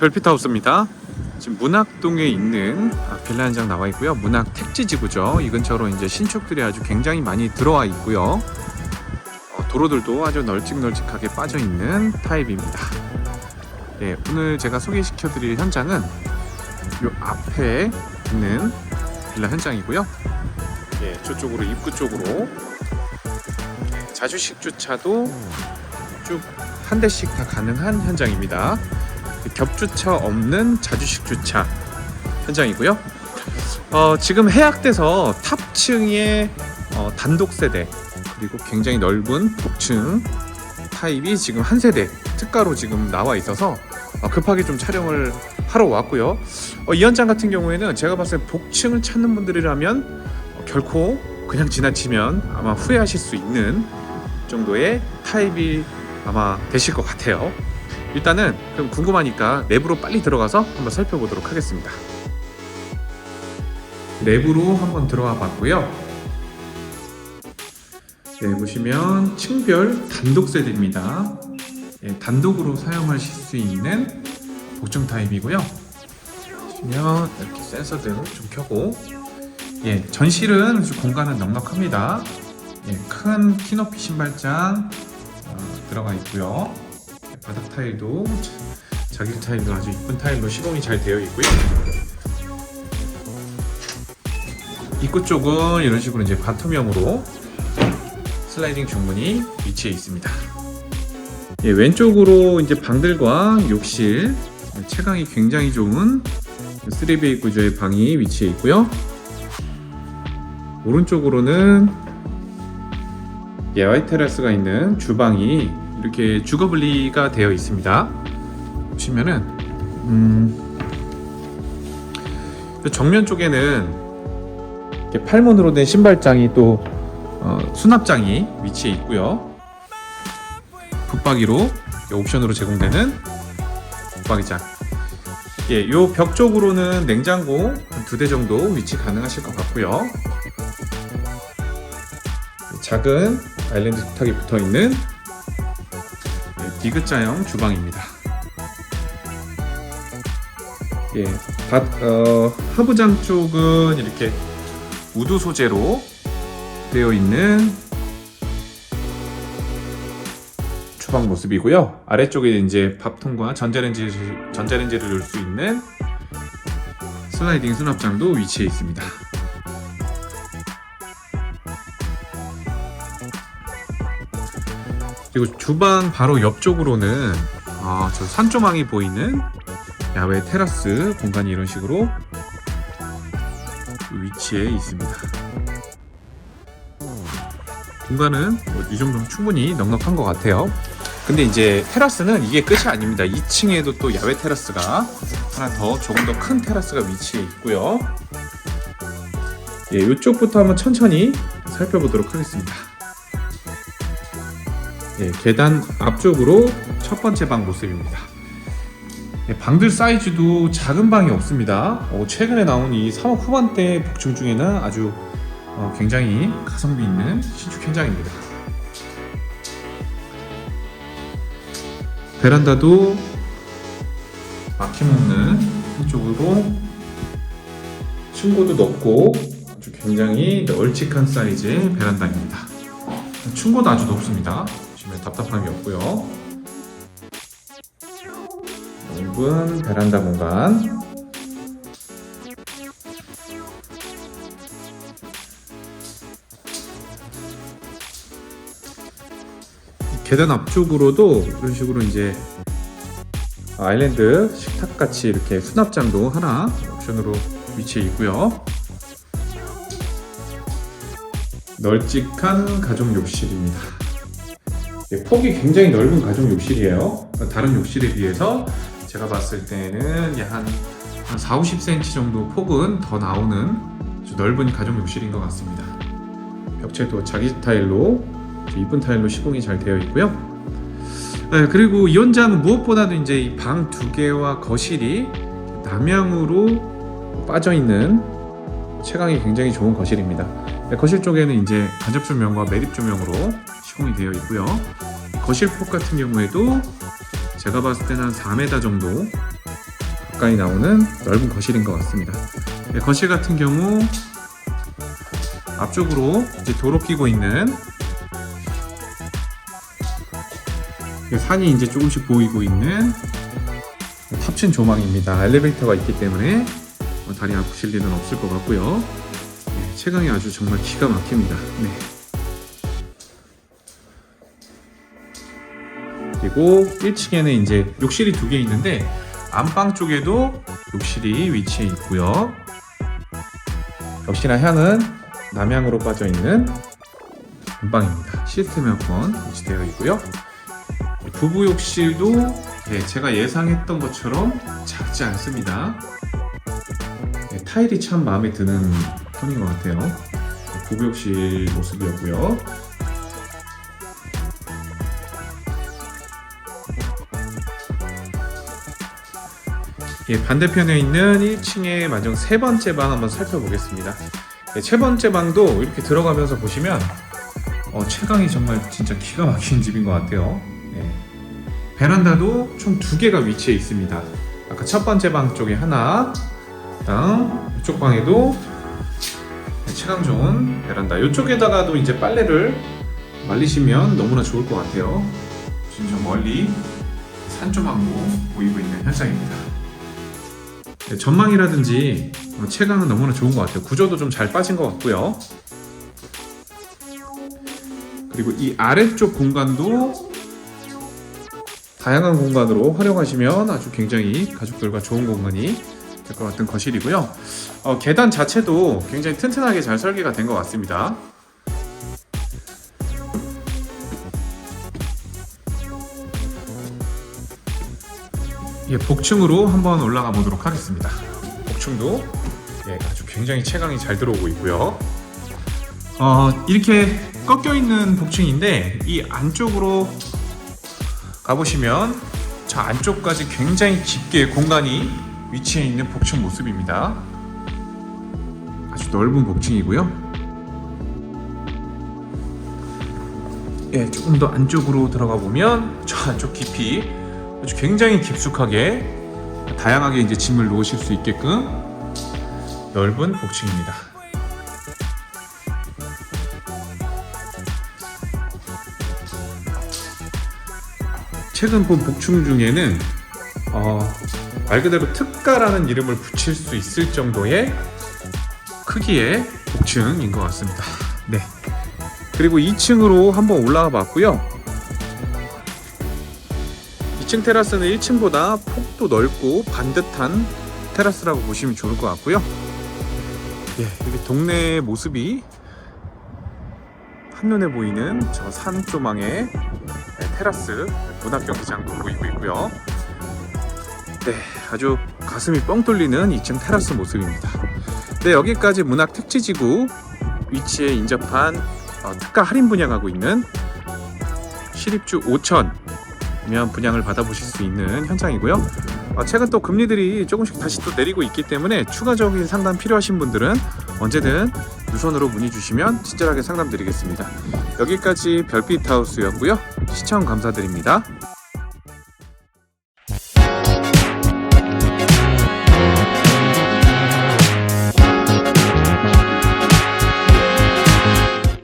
별빛하우스입니다. 지금 문학동에 있는 아, 빌라 한 장 나와 있고요. 문학 택지지구죠. 이 근처로 이제 신축들이 아주 굉장히 많이 들어와 있고요. 어, 도로들도 아주 널찍널찍하게 빠져 있는 타입입니다. 예, 오늘 제가 소개시켜드릴 현장은 요 앞에 있는 빌라 현장이고요. 예, 저쪽으로 입구 쪽으로 자주식 주차도 쭉 한 대씩 다 가능한 현장입니다. 겹주차 없는 자주식 주차 현장이고요. 어, 지금 해약돼서 탑층의 어, 단독 세대 그리고 굉장히 넓은 복층 타입이 지금 한 세대 특가로 지금 나와 있어서 어, 급하게 좀 촬영을 하러 왔고요. 어, 이 현장 같은 경우에는 제가 봤을 때 복층을 찾는 분들이라면 어, 결코 그냥 지나치면 아마 후회하실 수 있는 정도의 타입이 아마 되실 것 같아요. 일단은 그럼 궁금하니까 내부로 빨리 들어가서 한번 살펴보도록 하겠습니다. 내부로 한번 들어와 봤고요. 네, 보시면 층별 단독 세대입니다. 예, 단독으로 사용하실 수 있는 복층 타입이고요. 보시면 이렇게 센서들 좀 켜고 예, 전실은 공간은 넉넉합니다. 예, 큰 키높이 신발장 어, 들어가 있고요. 바닥 타일도 자- 자기 타일도 아주 이쁜 타일로 시공이 잘 되어 있고요. 입구 쪽은 이런 식으로 이제 바텀형으로 슬라이딩 중문이 위치해 있습니다. 예, 왼쪽으로 이제 방들과 욕실 채광이 굉장히 좋은 3베이 구조의 방이 위치해 있고요. 오른쪽으로는 예와이 테라스가 있는 주방이 이렇게 주거 분리가 되어 있습니다. 보시면은 음, 그 정면 쪽에는 팔문으로 된 신발장이 또 어, 수납장이 위치해 있고요. 붙박이로 옵션으로 제공되는 붙박이장. 예, 요 벽 쪽으로는 냉장고 두 대 정도 위치 가능하실 것 같고요. 작은 아일랜드 식탁이 붙어 있는 네, 디귿자형 주방입니다. 예, 밭, 어, 하부장 쪽은 이렇게 우드 소재로 되어 있는 주방 모습이고요. 아래쪽에 이제 밥통과 전자레인지, 전자레인지를 넣을 수 있는 슬라이딩 수납장도 위치해 있습니다. 그리고 주방 바로 옆쪽으로는 아, 저 산조망이 보이는 야외 테라스 공간이 이런 식으로 위치해 있습니다. 공간은 뭐 이 정도면 충분히 넉넉한 것 같아요. 근데 이제 테라스는 이게 끝이 아닙니다. 2층에도 또 야외 테라스가 하나 더 조금 더 큰 테라스가 위치해 있고요. 예, 이쪽부터 한번 천천히 살펴보도록 하겠습니다. 예, 계단 앞쪽으로 첫 번째 방 모습입니다. 예, 방들 사이즈도 작은 방이 없습니다. 어, 최근에 나온 이 3억 후반대 복층 중에는 아주 어, 굉장히 가성비 있는 신축 현장입니다. 베란다도 막힘없는 한쪽으로 층고도 높고 아주 굉장히 널찍한 사이즈의 베란다입니다. 층고도 아주 높습니다. 답답함이 없고요. 넓은 베란다 공간. 계단 앞쪽으로도 이런 식으로 이제 아일랜드 식탁 같이 이렇게 수납장도 하나 옵션으로 위치해 있고요. 널찍한 가족 욕실입니다. 예, 폭이 굉장히 넓은 가족 욕실이에요. 다른 욕실에 비해서 제가 봤을 때는 한, 한 4, 50cm 정도 폭은 더 나오는 넓은 가족 욕실인 것 같습니다. 벽체도 자기 타일로 아주 이쁜 타일로 시공이 잘 되어 있고요. 네, 그리고 이 현장은 무엇보다도 이제 이 방 두 개와 거실이 남향으로 빠져 있는 채광이 굉장히 좋은 거실입니다. 네, 거실 쪽에는 이제 간접 조명과 매립 조명으로 시공이 되어 있고요. 거실 폭 같은 경우에도 제가 봤을 때는 한 4m 정도 가까이 나오는 넓은 거실인 것 같습니다. 네, 거실 같은 경우 앞쪽으로 이제 도로 끼고 있는 그 산이 이제 조금씩 보이고 있는 탑층 조망입니다. 엘리베이터가 있기 때문에 어, 다리 아프실 일은 없을 것 같고요. 네, 채광이 아주 정말 기가 막힙니다. 네. 그리고 1층에는 이제 욕실이 두 개 있는데 안방 쪽에도 욕실이 위치해 있고요. 역시나 향은 남향으로 빠져 있는 안방입니다. 시스템 에어컨 위치되어 있고요. 부부 욕실도 네, 제가 예상했던 것처럼 작지 않습니다. 네, 타일이 참 마음에 드는 편인 것 같아요. 욕실 모습이었고요. 예, 반대편에 있는 1층의 마정 세 번째 방 한번 살펴보겠습니다. 네, 세 번째 방도 이렇게 들어가면서 보시면 어, 채광이 정말 진짜 기가 막힌 집인 것 같아요. 네. 베란다도 총 두 개가 위치해 있습니다. 아까 첫 번째 방 쪽에 하나, 그다음 이쪽 방에도 채광 좋은 베란다. 이쪽에다가도 이제 빨래를 말리시면 너무나 좋을 것 같아요. 지금 저 멀리 산 조망도 보이고 있는 현상입니다. 네, 전망이라든지 어, 채광은 너무나 좋은 것 같아요. 구조도 좀 잘 빠진 것 같고요. 그리고 이 아래쪽 공간도 다양한 공간으로 활용하시면 아주 굉장히 가족들과 좋은 공간이 같은 거실이고요. 어, 계단 자체도 굉장히 튼튼하게 잘 설계가 된 것 같습니다. 예, 복층으로 한번 올라가 보도록 하겠습니다. 복층도 예, 아주 굉장히 채광이 잘 들어오고 있고요. 어, 이렇게 꺾여 있는 복층인데 이 안쪽으로 가보시면 저 안쪽까지 굉장히 깊게 공간이 위치해 있는 복층 모습입니다. 아주 넓은 복층이고요. 예, 조금 더 안쪽으로 들어가 보면 저 안쪽 깊이 아주 굉장히 깊숙하게 다양하게 이제 짐을 놓으실 수 있게끔 넓은 복층입니다. 최근 본 복층 중에는 어, 말 그대로 특가라는 이름을 붙일 수 있을 정도의 크기의 복층인 것 같습니다. 네. 그리고 2층으로 한번 올라가 봤고요. 2층 테라스는 1층보다 폭도 넓고 반듯한 테라스라고 보시면 좋을 것 같고요. 예, 여기 동네 모습이 한눈에 보이는 저 산 조망의 네, 테라스 문학 경기장도 보이고 있고요. 네, 아주 가슴이 뻥 뚫리는 2층 테라스 모습입니다. 네, 여기까지 문학 택지지구 위치에 인접한 어, 특가 할인 분양하고 있는 시립주 5천이면 분양을 받아보실 수 있는 현장이고요. 어, 최근 또 금리들이 조금씩 다시 또 내리고 있기 때문에 추가적인 상담 필요하신 분들은 언제든 유선으로 문의 주시면 친절하게 상담 드리겠습니다. 여기까지 별빛 하우스였고요. 시청 감사드립니다.